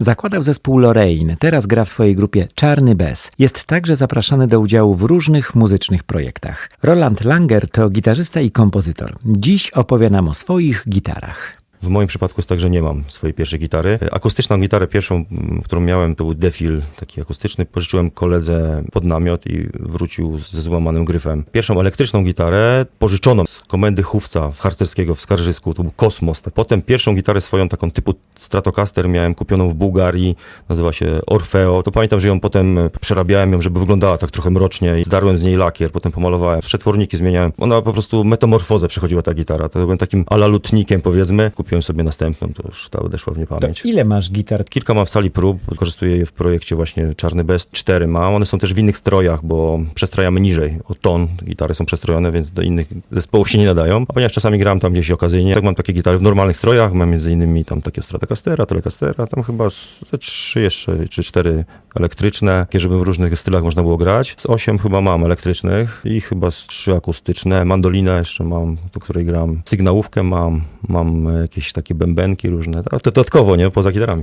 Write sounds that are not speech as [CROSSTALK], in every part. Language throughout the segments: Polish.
Zakładał zespół Lorraine, teraz gra w swojej grupie Czarny Bez. Jest także zapraszany do udziału w różnych muzycznych projektach. Roland Langer to gitarzysta i kompozytor. Dziś opowie nam o swoich gitarach. W moim przypadku jest tak, że nie mam swojej pierwszej gitary. Akustyczną gitarę pierwszą, m, którą miałem, to był Defil, taki akustyczny. Pożyczyłem koledze pod namiot i wrócił ze złamanym gryfem. Pierwszą elektryczną gitarę pożyczoną z komendy chówca harcerskiego w Skarżysku, to był Kosmos. Potem pierwszą gitarę swoją, taką typu Stratocaster miałem kupioną w Bułgarii, nazywa się Orfeo. To pamiętam, że ją potem przerabiałem ją, żeby wyglądała tak trochę mrocznie zdarłem z niej lakier, potem pomalowałem. Przetworniki zmieniałem. Ona po prostu metamorfozę przechodziła ta gitara. To byłem takim alalutnikiem powiedzmy. Sobie następną, to już ta odeszła w To niepamięć. ile masz gitar? Kilka mam w sali prób, wykorzystuję je w projekcie właśnie Czarny Best. Cztery mam, one są też w innych strojach, bo przestrajamy niżej o ton. Gitary są przestrojone, więc do innych zespołów się nie nadają. A ponieważ czasami gram tam gdzieś okazyjnie, tak mam takie gitary w normalnych strojach, mam między innymi tam takie Stratocastera, Telecastera, tam chyba ze trzy jeszcze, czy cztery elektryczne, żeby w różnych stylach można było grać. Z osiem chyba mam elektrycznych i chyba z trzy akustyczne. Mandolinę jeszcze mam, do której gram. Sygnałówkę mam, mam jakieś takie bębenki różne. To dodatkowo, nie? Poza gitarami.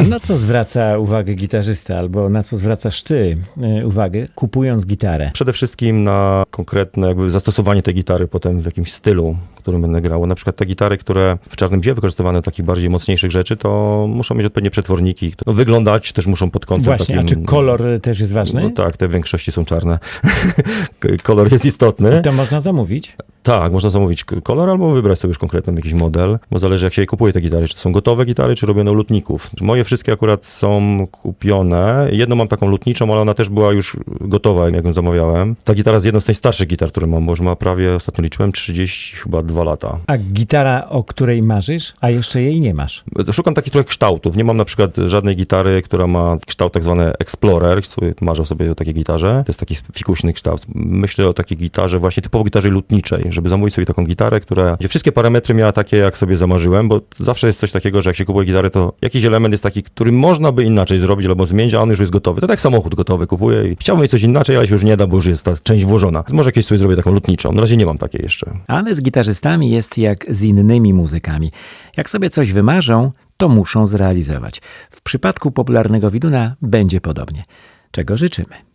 A na co zwraca uwagę gitarzysta, albo na co zwracasz ty y, uwagę, kupując gitarę? Przede wszystkim na konkretne jakby zastosowanie tej gitary potem w jakimś stylu, którym będę grał. Na przykład te gitary, które w czarnym bzie wykorzystywane do takich bardziej mocniejszych rzeczy, to muszą mieć odpowiednie przetworniki. No, wyglądać też muszą pod kątem Właśnie, a czy kolor też jest ważny? No tak, te w większości są czarne. [LAUGHS] kolor jest istotny. To można zamówić. Tak, można zamówić kolor albo wybrać sobie już konkretny jakiś model, bo zależy jak się je kupuje te gitary, czy to są gotowe gitary, czy robione u lutników. Moje wszystkie akurat są kupione. Jedną mam taką lutniczą, ale ona też była już gotowa, jak ją zamawiałem. Ta gitara jest jedną z najstarszych gitar, które mam, bo już ma prawie, ostatnio liczyłem, 30 chyba 2 lata. A gitara, o której marzysz, a jeszcze jej nie masz. Szukam takich trochę kształtów. Nie mam na przykład żadnej gitary, która ma kształt tak zwany Explorer. Marzę sobie o takiej gitarze. To jest taki fikuśny kształt. Myślę o takiej gitarze, właśnie typowo gitarze lutniczej, żeby zamówić sobie taką gitarę, która gdzie wszystkie parametry miała takie, jak sobie zamarzyłem, bo zawsze jest coś takiego, że jak się kupuje gitarę, to jakiś element jest taki, który można by inaczej zrobić albo zmienić, a on już jest gotowy. To tak samochód gotowy kupuję i chciałbym mieć coś inaczej, ale się już nie da, bo już jest ta część włożona. Więc może jakieś sobie zrobię taką lutniczą. Na razie nie mam takiej jeszcze. Ale z gitarzystami jest jak z innymi muzykami. Jak sobie coś wymarzą, to muszą zrealizować. W przypadku popularnego widuna będzie podobnie. Czego życzymy?